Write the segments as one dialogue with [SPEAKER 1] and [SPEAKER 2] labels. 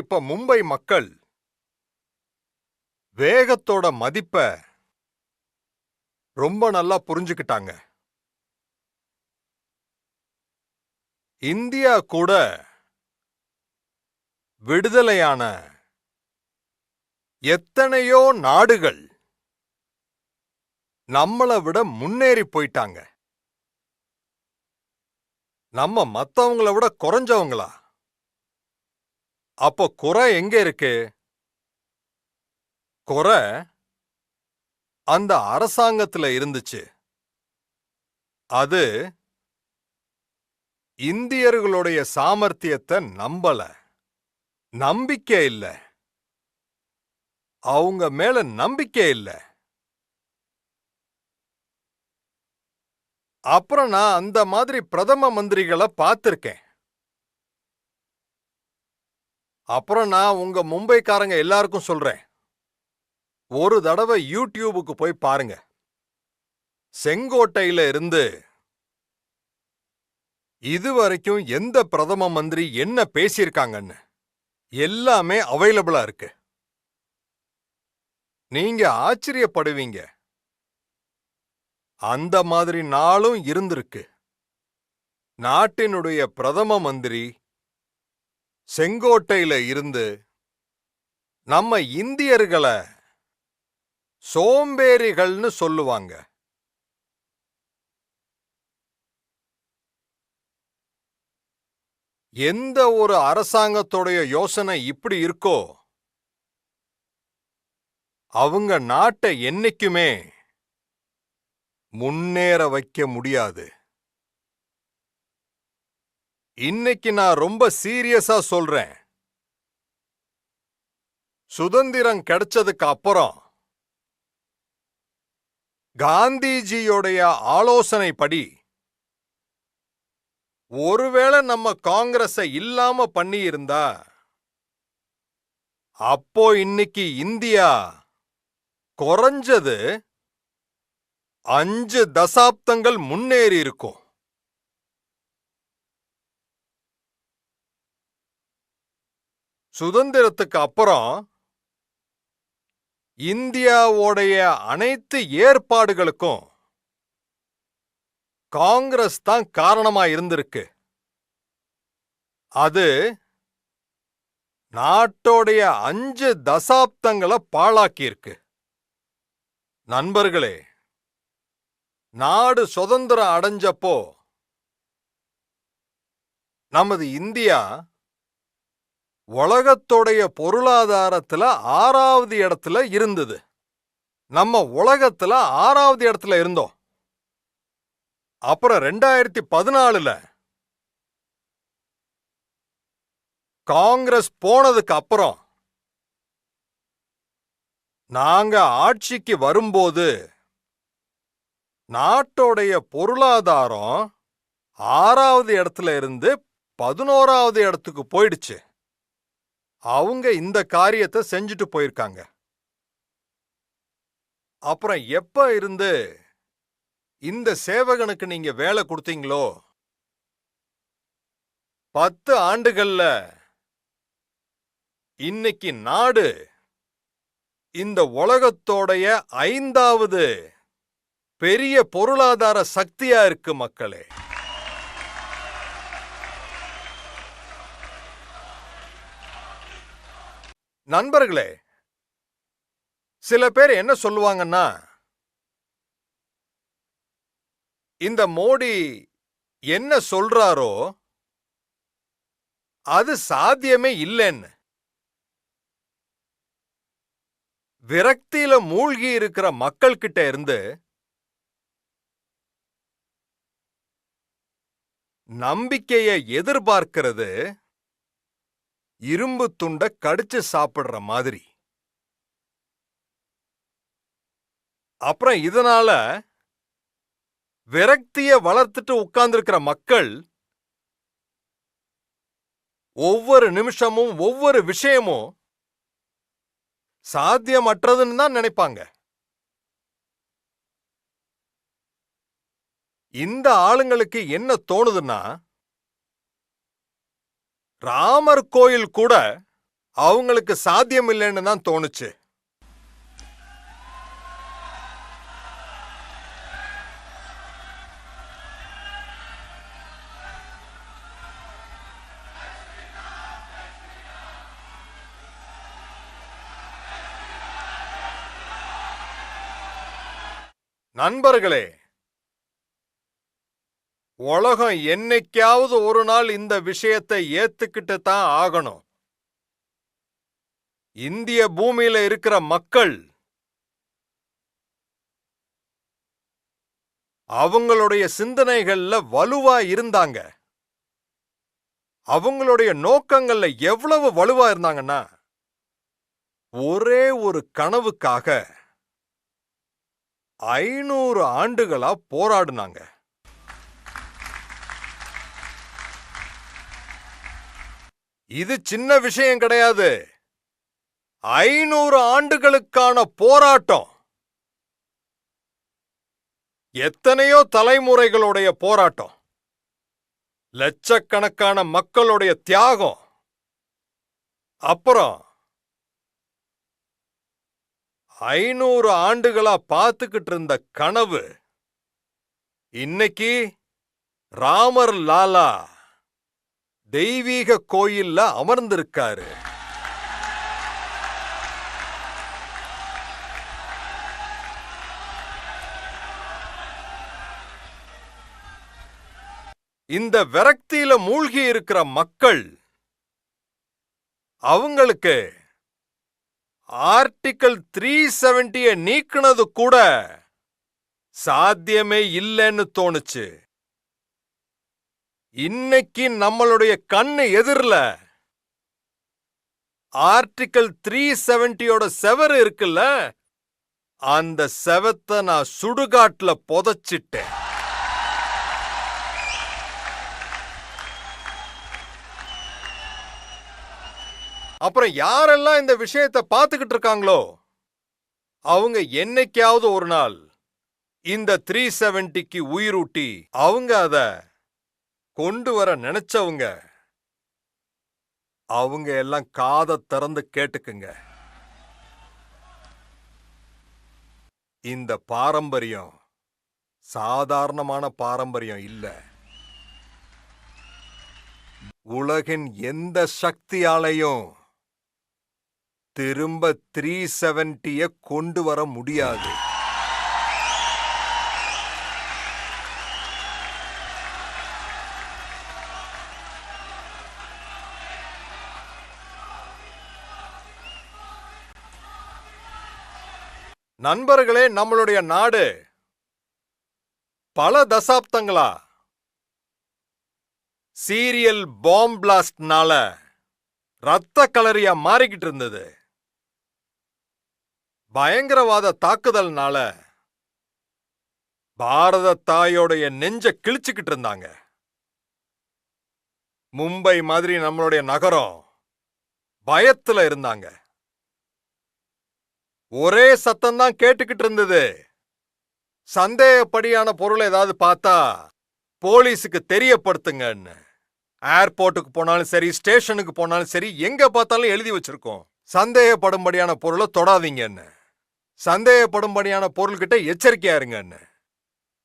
[SPEAKER 1] இப்ப மும்பை மக்கள் வேகத்தோட மதிப்ப ரொம்ப நல்லா புரிஞ்சுக்கிட்டாங்க. இந்தியா கூட விடுதலையான எத்தனையோ நாடுகள் நம்மளை விட முன்னேறி போயிட்டாங்க. நம்ம மத்தவங்கள விட குறைஞ்சவங்களா? அப்போ குறை எங்க இருக்கு? குறை அந்த அரசாங்கத்துல இருந்துச்சு. அது இந்தியர்களுடைய சாமர்த்தியத்தை நம்பல. நம்பிக்கை இல்ல. அவங்க மேல நம்பிக்கை இல்ல. அப்புறம் நான் அந்த மாதிரி பிரதம மந்திரிகளை பார்த்திருக்கேன். அப்புறம் நான் உங்க மும்பைக்காரங்க எல்லாருக்கும் சொல்றேன். ஒரு தடவை யூடியூபுக்கு போய் பாருங்க. செங்கோட்டையில இருந்து இதுவரைக்கும் எந்த பிரதம மந்திரி என்ன பேசியிருக்காங்கன்னு எல்லாமே அவைலபிளா இருக்கு. நீங்க ஆச்சரியப்படுவீங்க. அந்த மாதிரி நாளும் இருந்திருக்கு. நாட்டினுடைய பிரதம மந்திரி செங்கோட்டையில இருந்து நம்ம இந்தியர்களை சோம்பேறிகள்னு சொல்லுவாங்க. எந்த ஒரு அரசாங்கத்துடைய யோசனை இப்படி இருக்கோ அவங்க நாட்டை என்னைக்குமே முன்னேற வைக்க முடியாது. இன்னைக்கு நான் ரொம்ப சீரியஸா சொல்றேன். சுதந்திரம் கிடைச்சதுக்கு அப்புறம் காந்திஜியோடைய ஆலோசனைப்படி ஒருவேளை நம்ம காங்கிரஸ இல்லாம பண்ணியிருந்தா அப்போ இன்னைக்கு இந்தியா குறைஞ்சது அஞ்சு தசாப்தங்கள் முன்னேறி இருக்கும் சுதந்திரத்துக்கு அப்புறம் இந்தியாவோடைய அனைத்து ஏற்பாடுகளுக்கும் காங்கிரஸ் தான் காரணமா இருந்திருக்கு. அது நாட்டோடைய அஞ்சு தசாப்தங்களை பாழாக்கியிருக்கு. நண்பர்களே நாடு சுதந்திரம் அடைஞ்சப்போ நமது இந்தியா உலகத்தோடைய பொருளாதாரத்துல ஆறாவது இடத்துல இருந்தது. நம்ம உலகத்துல ஆறாவது இடத்துல இருந்தோம். அப்புறம் ரெண்டாயிரத்தி பதினாலுல காங்கிரஸ் போனதுக்கு அப்புறம் நாங்க ஆட்சிக்கு வரும்போது நாட்டோடைய பொருளாதாரம் ஆறாவது இடத்துல இருந்து பதினோராவது இடத்துக்கு போயிடுச்சு. அவங்க இந்த காரியத்தை செஞ்சுட்டு போயிருக்காங்க. அப்புறம் எப்ப இருந்து இந்த சேவகனுக்கு நீங்க வேலை கொடுத்தீங்களோ பத்து ஆண்டுகள்ல இன்னைக்கு நாடு இந்த உலகத்தோடைய ஐந்தாவது பெரிய பொருளாதார சக்தியா இருக்கு மக்களே. நண்பர்களே சில பேர் என்ன சொல்லுவாங்கன்னா இந்த மோடி என்ன சொல்றாரோ அது சாத்தியமே இல்லைன்னு. விரக்தியில மூழ்கி இருக்கிற மக்கள் கிட்ட இருந்து நம்பிக்கைய எதிர்பார்க்கிறது இரும்பு துண்ட கடிச்சு சாப்பிடுற மாதிரி. அப்புறம் இதனால விரக்திய வளர்த்துட்டு உட்கார்ந்துருக்கிற மக்கள் ஒவ்வொரு நிமிஷமும் ஒவ்வொரு விஷயமும் சாத்தியமற்றதுன்னு தான் நினைப்பாங்க. இந்த ஆளுங்களுக்கு என்ன தோணுதுன்னா ராமர் கோயில் கூட அவங்களுக்கு சாத்தியம் இல்லைன்னு தான் தோணுச்சு. நண்பர்களே உலகம் என்னைக்காவது ஒரு நாள் இந்த விஷயத்தை ஏத்துக்கிட்டு தான் ஆகணும். இந்திய பூமியில இருக்கிற மக்கள் அவங்களுடைய சிந்தனைகள்ல வலுவா இருந்தாங்க. அவங்களுடைய நோக்கங்கள்ல எவ்வளவு வலுவா இருந்தாங்கன்னா ஒரே ஒரு கனவுக்காக ஐநூறு ஆண்டுகளா போராடுனாங்க. இது சின்ன விஷயம் கிடையாது. ஐநூறு ஆண்டுகளுக்கான போராட்டம். எத்தனையோ தலைமுறைகளுடைய போராட்டம். லட்சக்கணக்கான மக்களுடைய தியாகம். அப்புறம் ஐநூறு ஆண்டுகளா பார்த்துக்கிட்டு இருந்த கனவு. இன்னைக்கு ராமர் லாலா தெய்வீக கோயில்ல அமர்ந்திருக்காரு. இந்த விரக்தியில மூழ்கி இருக்கிற மக்கள் அவங்களுக்கு ஆர்டிக்கல் த்ரீ செவன்டிய நீக்குனது கூட சாத்தியமே இல்லைன்னு தோணுச்சு. இன்னைக்கு நம்மளுடைய கண்ணு எதிரில். ஆர்டிக்கல் த்ரீ செவன்டியோட செவர் இருக்குல்ல அந்த செவத்தை நான் சுடுகாட்டுல புதைச்சிட்டேன். அப்புறம் யாரெல்லாம் இந்த விஷயத்தை பார்த்துக்கிட்டு இருக்காங்களோ அவங்க என்னைக்காவது ஒரு நாள் இந்த த்ரீ செவன்டிக்கு உயிரூட்டி அவங்க அத கொண்டு வர நினைச்சவங்க அவங்க எல்லாம் காதை திறந்து கேட்டுக்குங்க. இந்த பாரம்பரியம் சாதாரணமான பாரம்பரியம் இல்ல. உலகின் எந்த சக்தியாலையும் திரும்ப த்ரீ செவன்டிய கொண்டு வர முடியாது. நண்பர்களே நம்மளுடைய நாடு பல தசாப்தங்களா சீரியல் பாம் பிளாஸ்ட்னால ரத்த கலரியா மாறிக்கிட்டு இருந்தது. பயங்கரவாத தாக்குதல்னால பாரத தாயோடைய நெஞ்ச கிழிச்சுக்கிட்டு இருந்தாங்க. மும்பை மாதிரி நம்மளுடைய நகரம் பயத்துல இருந்தாங்க. ஒரே சத்தம் தான் கேட்டுக்கிட்டு இருந்தது சந்தேகப்படியான பொருள் ஏதாவது பார்த்தா போலீஸுக்கு தெரியப்படுத்துங்கன்னு. ஏர்போர்ட்டுக்கு போனாலும் சரி ஸ்டேஷனுக்கு போனாலும் சரி எங்க பார்த்தாலும் எழுதி வச்சிருக்கோம். சந்தேகப்படும்படியான பொருளை தொடாதீங்கன்னு. சந்தேகப்படும்படியான பொருள்கிட்ட எச்சரிக்கையா இருங்கன்னு.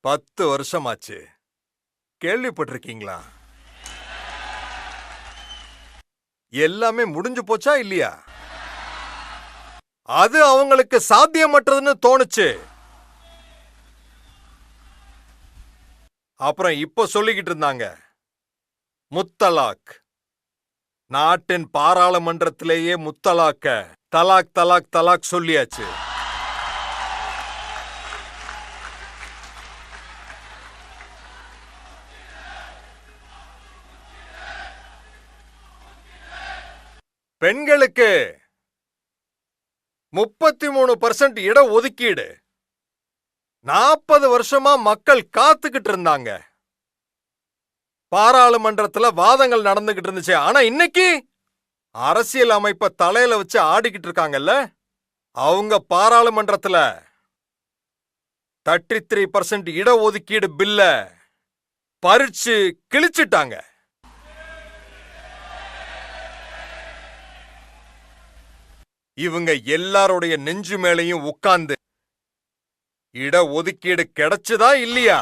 [SPEAKER 1] பத்து வருஷமாச்சு. கேள்விப்பட்டிருக்கீங்களா? எல்லாமே முடிஞ்சு போச்சா இல்லையா? அது அவங்களுக்கு சாத்தியமற்றதுன்னு தோணுச்சு. அப்புறம் இப்போ சொல்லிக்கிட்டு இருந்தாங்க. முத்தலாக். நாட்டின் பாராளுமன்றத்திலேயே முத்தலாக்க. தலாக் தலாக் தலாக் சொல்லியாச்சு. பெண்களுக்கு முப்பத்தி மூணு பர்சன்ட் இட ஒதுக்கீடு நாற்பது வருஷமா மக்கள் காத்துக்கிட்டு இருந்தாங்க பாராளுமன்றத்துல வாதங்கள் நடந்துகிட்டு இருந்துச்சு. ஆனா இன்னைக்கு அரசியல் அமைப்ப தலையில வச்சு ஆடிக்கிட்டு இருக்காங்கல்ல அவங்க பாராளுமன்றத்துல தேர்ட்டி த்ரீ பர்சன்ட் இட ஒதுக்கீடு பில்ல பறிச்சு கிழிச்சிட்டாங்க. இவங்க எல்லாருடைய நெஞ்சு மேலையும் உட்கார்ந்து இட ஒதுக்கீடு கிடைச்சுதா இல்லையா?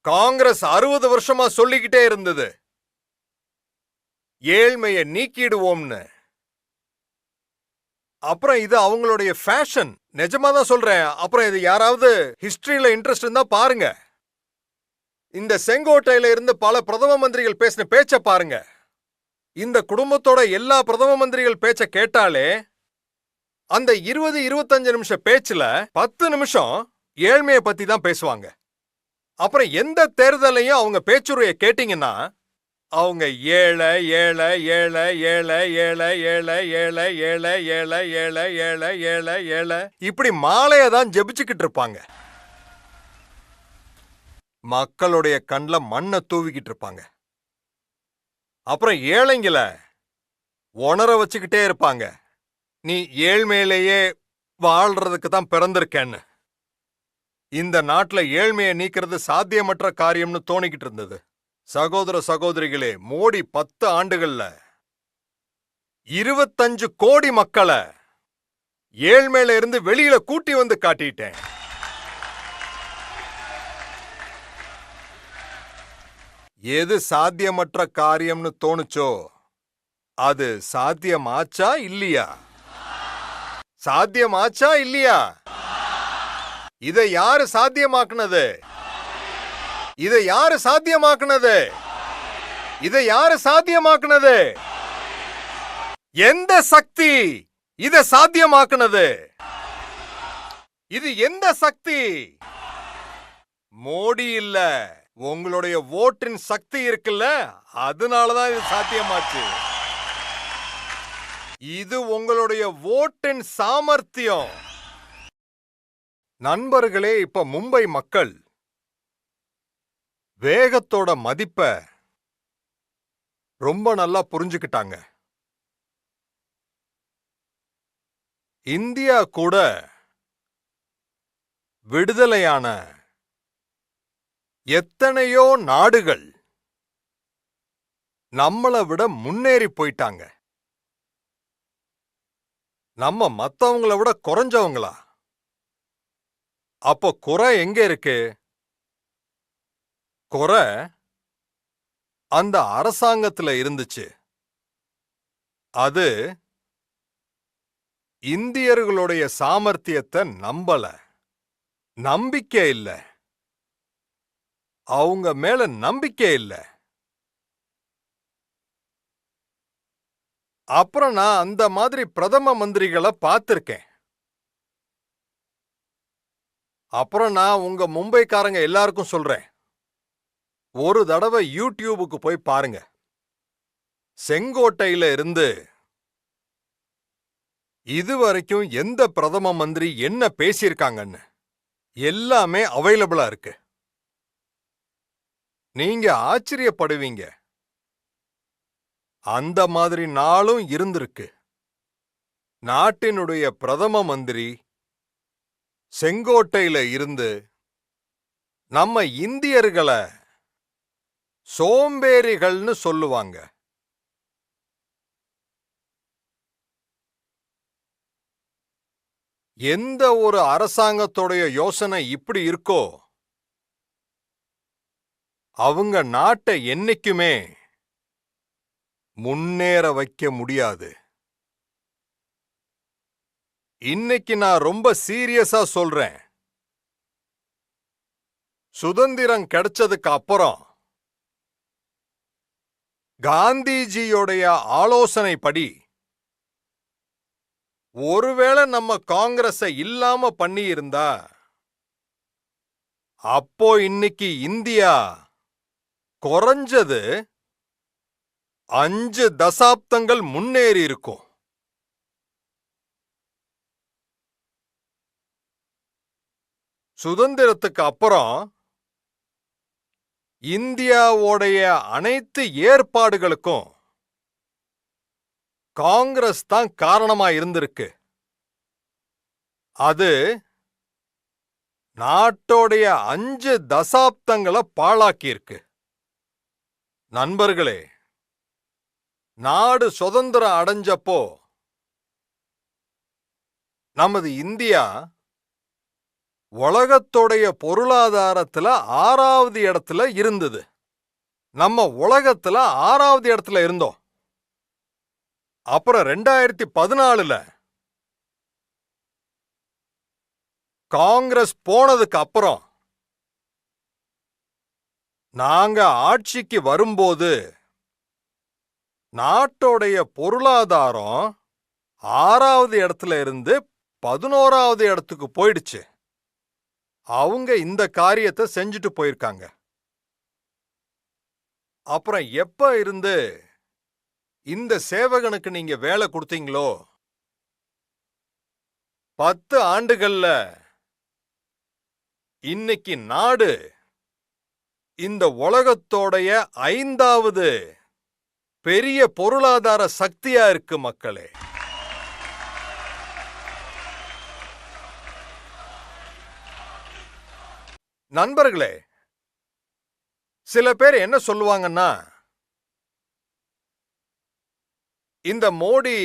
[SPEAKER 1] காங்கிரஸ் அறுபது வருஷமா சொல்லிக்கிட்டே இருந்தது. ஏழ்மையை நீக்கிடுவோம்னு. அப்புறம் இது அவங்களுடைய ஃபேஷன் நிஜமா தான் சொல்றேன். அப்புறம் இது யாராவது ஹிஸ்டரியில இன்ட்ரெஸ்ட் இருந்தா பாருங்க. இந்த செங்கோட்டையில இருந்து பல பிரதம மந்திரிகள் பேசின பேச்ச பாருங்க இந்த குடும்பத்தோட எல்லா பிரதம மந்திரிகள் பேச்ச கேட்டாலே அந்த இருபது இருபத்தஞ்சு நிமிஷம் பேச்சுல பத்து நிமிஷம் ஏழ்மையை பத்தி தான் பேசுவாங்க அப்புறம் எந்த தேர்தலையும் அவங்க பேச்சுரைய கேட்டீங்கன்னா அவங்க ஏழை ஏழை ஏழை ஏழை ஏழை ஏழை ஏழை ஏழை ஏழை ஏழை ஏழை ஏழை ஏழை இப்படி மாலைய தான் ஜெபிச்சுக்கிட்டு இருப்பாங்க மக்களுடைய கண்ல மண்ணை தூவிக்கிட்டு இருப்பாங்க. அப்புறம் ஏழைங்கள உணர வச்சுக்கிட்டே இருப்பாங்க. நீ ஏழ்மையிலேயே வாழ்றதுக்கு தான் பிறந்திருக்கேன்னு. இந்த நாட்டுல ஏழ்மையை நீக்கிறது சாத்தியமற்ற காரியம்னு தோணிக்கிட்டு இருந்தது. சகோதர சகோதரிகளே மோடி பத்து ஆண்டுகள்ல இருபத்தஞ்சு கோடி மக்களை ஏழ்மையில இருந்து வெளியில கூட்டி வந்து காட்டிட்டேன். எது சாத்தியமற்ற காரியம்னு தோணுச்சோ அது சாத்தியமாச்சா இல்லையா? சாத்தியமாச்சா இல்லையா? இதை யாரு சாத்தியமாக்குனது? இதை யாரு சாத்தியமாக்குனது? இதை யாரு சாத்தியமாக்குனது? எந்த சக்தி இதை சாத்தியமாக்குனது? இது எந்த சக்தி? மோடி இல்ல. உங்களுடைய ஓட்டின் சக்தி இருக்குல்ல? அதனாலதான் இது சாத்தியமாச்சு. இது உங்களுடைய ஓட்டின் சாமர்த்தியம். நண்பர்களே இப்ப மும்பை மக்கள் வேகத்தோட மதிப்ப ரொம்ப நல்லா புரிஞ்சுக்கிட்டாங்க. இந்தியா கூட விடுதலையான எத்தனையோ நாடுகள் நம்மள விட முன்னேறி போயிட்டாங்க. நம்ம மத்தவங்கள விட குறைஞ்சவங்களா? அப்போ குறை எங்க இருக்கு? குறை அந்த அரசாங்கத்துல இருந்துச்சு. அது இந்தியர்களுடைய சாமர்த்தியத்தை நம்பல. நம்பிக்கை இல்ல. அவங்க மேல நம்பிக்கை இல்ல. அப்புறம் நான் அந்த மாதிரி பிரதம மந்திரிகளை பார்த்திருக்கேன் அப்புறம் நான் உங்க மும்பைக்காரங்க எல்லாருக்கும் சொல்றேன். ஒரு தடவை யூடியூபுக்கு போய் பாருங்க. செங்கோட்டையில இருந்து இதுவரைக்கும் எந்த பிரதம மந்திரி என்ன பேசியிருக்காங்கன்னு. எல்லாமே அவைலபிளா இருக்கு. நீங்க ஆச்சரியப்படுவீங்க. அந்த மாதிரி நாளும் இருந்திருக்கு. நாட்டினுடைய பிரதம மந்திரி செங்கோட்டையில இருந்து நம்ம இந்தியர்களை சோம்பேறிகள்னு சொல்லுவாங்க. எந்த ஒரு அரசாங்கத்துடைய யோசனை இப்படி இருக்கோ அவங்க நாட்டை என்னைக்குமே முன்னேற வைக்க முடியாது. இன்னைக்கு நான் ரொம்ப சீரியஸா சொல்றேன். சுதந்திரம் கிடைச்சதுக்கு அப்புறம் காந்திஜியோடைய ஆலோசனைப்படி ஒருவேளை நம்ம காங்கிரஸ இல்லாம பண்ணியிருந்தா அப்போ இன்னைக்கு இந்தியா குறைஞ்சது அஞ்சு தசாப்தங்கள் முன்னேறி இருக்கும். சுதந்திரத்துக்கு அப்புறம் இந்தியாவோடைய அனைத்து ஏற்பாடுகளுக்கும் காங்கிரஸ் தான் காரணமா இருந்திருக்கு. அது நாட்டோடைய அஞ்சு தசாப்தங்களை பாழாக்கியிருக்கு. நண்பர்களே நாடு சுதந்திரம் அடைஞ்சப்போ நமது இந்தியா உலகத்தோடைய பொருளாதாரத்துல ஆறாவது இடத்துல இருந்தது. நம்ம உலகத்துல ஆறாவது இடத்துல இருந்தோம். அப்புறம் ரெண்டாயிரத்தி பதினாலுல காங்கிரஸ் போனதுக்கு அப்புறம் நாங்க ஆட்சிக்கு வரும்போது நாட்டோடைய பொருளாதாரம் ஆறாவது இடத்துல இருந்து பதினோராவது இடத்துக்கு போயிடுச்சு. அவங்க இந்த காரியத்தை செஞ்சுட்டு போயிருக்காங்க. அப்புறம் எப்ப இருந்து இந்த சேவகனுக்கு நீங்க வேலை கொடுத்தீங்களோ பத்து ஆண்டுகள்ல இன்னைக்கு நாடு இந்த உலகத்தோடைய ஐந்தாவது பெரிய பொருளாதார சக்தியா இருக்கு மக்களே. நண்பர்களே சில பேர் என்ன சொல்லுவாங்கன்னா இந்த மோடி